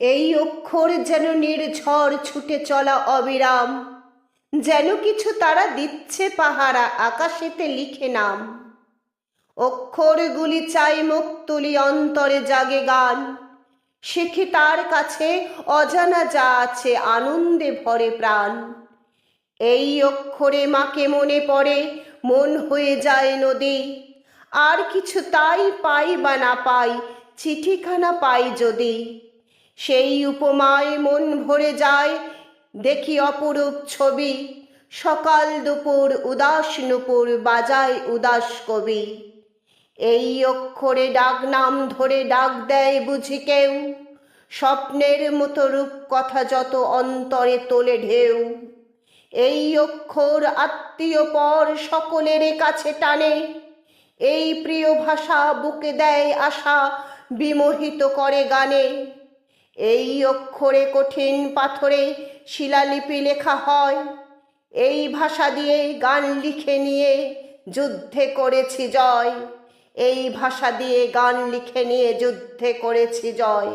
এই অক্ষর যেন নির্ঝর ছুটে চলা অবিরাম। যেন কিছু তারা দিচ্ছে পাহারা আকাশেতে লিখে নাম। অক্ষরগুলি চাই মুখ তুলি অন্তরে জাগে গান। শিখি তার কাছে অজানা যা আছে আনন্দে ভরে প্রাণ। এই অক্ষরে মাকে মনে পড়ে, মন হয়ে যায় নদী। আর কিছু তাই পাই বা না পাই, চিঠিখানা পাই যদি। সেই উপমায় মন ভরে যায়। দেখি অপরূপ ছবি। সকাল দুপুর উদাস নুপুর বাজায় উদাস কবি। এই অক্ষরে ডাক নাম ধরে ডাক দেয় বুঝি কেউ। স্বপ্নের মতো রূপ কথা যত অন্তরে তোলে ঢেউ। এই অক্ষর আত্মীয় পর সকলের কাছে টানে। এই প্রিয় ভাষা বুকে দেয় আশা, বিমোহিত করে গানে। এই অক্ষরে কঠিন পাথরে শিলালিপি লেখা হয়। এই ভাষা দিয়ে গান লিখে নিয়ে যুদ্ধে করেছি জয়। এই ভাষা দিয়ে গান লিখে নিয়ে যুদ্ধে করেছি জয়।